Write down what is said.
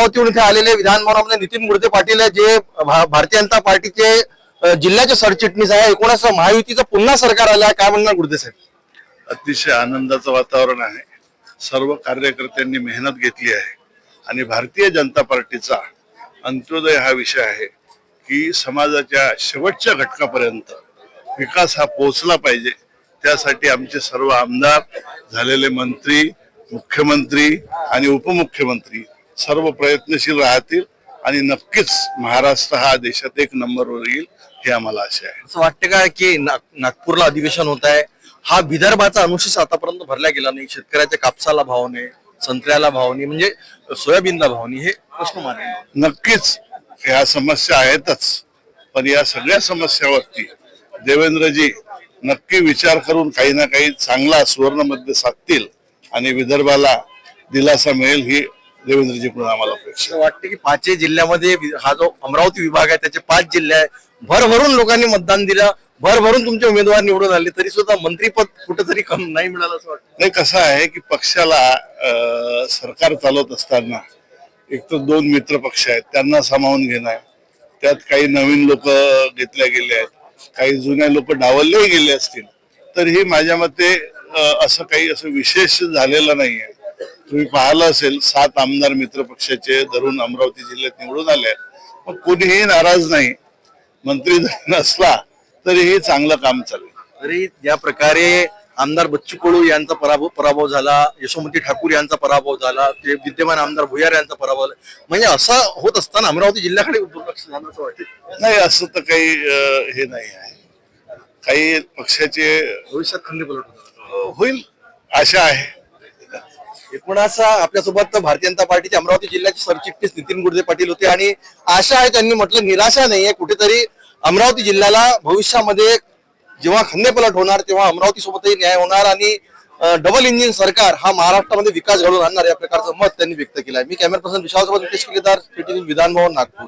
अमरावतीहून इथे आलेले विधान भवनामध्ये नितीन गुडते पाटील जे भारतीय जनता पार्टीचे जिल्ह्याचे सरचिटणीस आहे. एकूणच महायुतीचं पुन्हा सरकार आलं आहे. काय म्हणणार गुरुदे साहेब? अतिशय आनंदाचं वातावरण आहे. सर्व कार्यकर्त्यांनी मेहनत घेतली आहे. आणि भारतीय जनता पार्टीचा अंत्योदय हा विषय आहे की समाजाच्या शेवटच्या घटकापर्यंत विकास हा पोहोचला पाहिजे. त्यासाठी आमचे सर्व आमदार झालेले मंत्री मुख्यमंत्री आणि उपमुख्यमंत्री सर्व प्रयत्नशील राहतील आणि नक्कीच महाराष्ट्र हा देशात एक नंबरवर येईल हे आम्हाला आशा आहे. असं वाटतं का की नाग- नागपूरला अधिवेशन होत आहे? हा विदर्भाचा अनुशेष आतापर्यंत भरला गेला नाही. शेतकऱ्याच्या कापसाला भाव नाही संत्र्याला भाव नाही म्हणजे सोयाबीनला भाव नाही हे प्रश्न मानले नक्कीच या समस्या आहेतच पण या सगळ्या समस्यावरती देवेंद्रजी नक्की विचार करून काही ना काही चांगला सुवर्णमध्ये साधतील आणि विदर्भाला दिलासा मिळेल ही देवेंद्रजीकडून आम्हाला अपेक्षा वाटतं की पाचही जिल्ह्यामध्ये हा जो अमरावती विभाग आहे त्याचे पाच जिल्हे आहे भरभरून लोकांनी मतदान दिलं भरभरून तुमचे उमेदवार निवडून आले तरी सुद्धा मंत्रीपद कुठेतरी कम नाही मिळालं असं वाटतं. नाही कसं आहे की पक्षाला सरकार चालवत असताना एक तर दोन मित्र पक्ष आहेत त्यांना सामावून घेणं आहे. त्यात काही नवीन लोक घेतल्या गेले आहेत काही जुन्या लोक डावलले गेले असतील. तर ही माझ्या मते असं काही असं विशेष झालेलं नाहीये. तुम्ही पाहिलं असेल सात आमदार मित्र पक्षाचे धरून अमरावती जिल्ह्यात निवडून आले. मग कोणीही नाराज नाही. मंत्री नसला तरीही चांगलं काम चालेल तरी ज्या प्रकारे आमदार बच्चू कडू यांचा पराभव पराभव झाला. यशोमती ठाकूर यांचा पराभव झाला. ते विद्यमान आमदार भुयार यांचा पराभव झाला. म्हणजे असं होत असताना अमरावती जिल्ह्याकडे दुर्लक्ष झालं असं वाटतं नाही असं तर काही हे नाही आहे. काही पक्षाचे भविष्यात खंडी पलट होईल. आशा आहे. एकूणच आपल्यासोबत भारतीय जनता पार्टीचे अमरावती जिल्ह्याचे सरचिटणीस नितीन गुडजे पाटील होते आणि आशा आहे त्यांनी म्हटलं निराशा नाहीये. कुठेतरी अमरावती जिल्ह्याला भविष्यामध्ये जेव्हा खंदेपलट होणार तेव्हा अमरावती सोबतही न्याय होणार आणि डबल इंजिन सरकार हा महाराष्ट्रामध्ये विकास घडवून आणणार या प्रकारचं मत त्यांनी व्यक्त केलं आहे मी कॅमेरा पर्सन विशाल सोबत नितेश केलेदार विधान भवन नागपूर.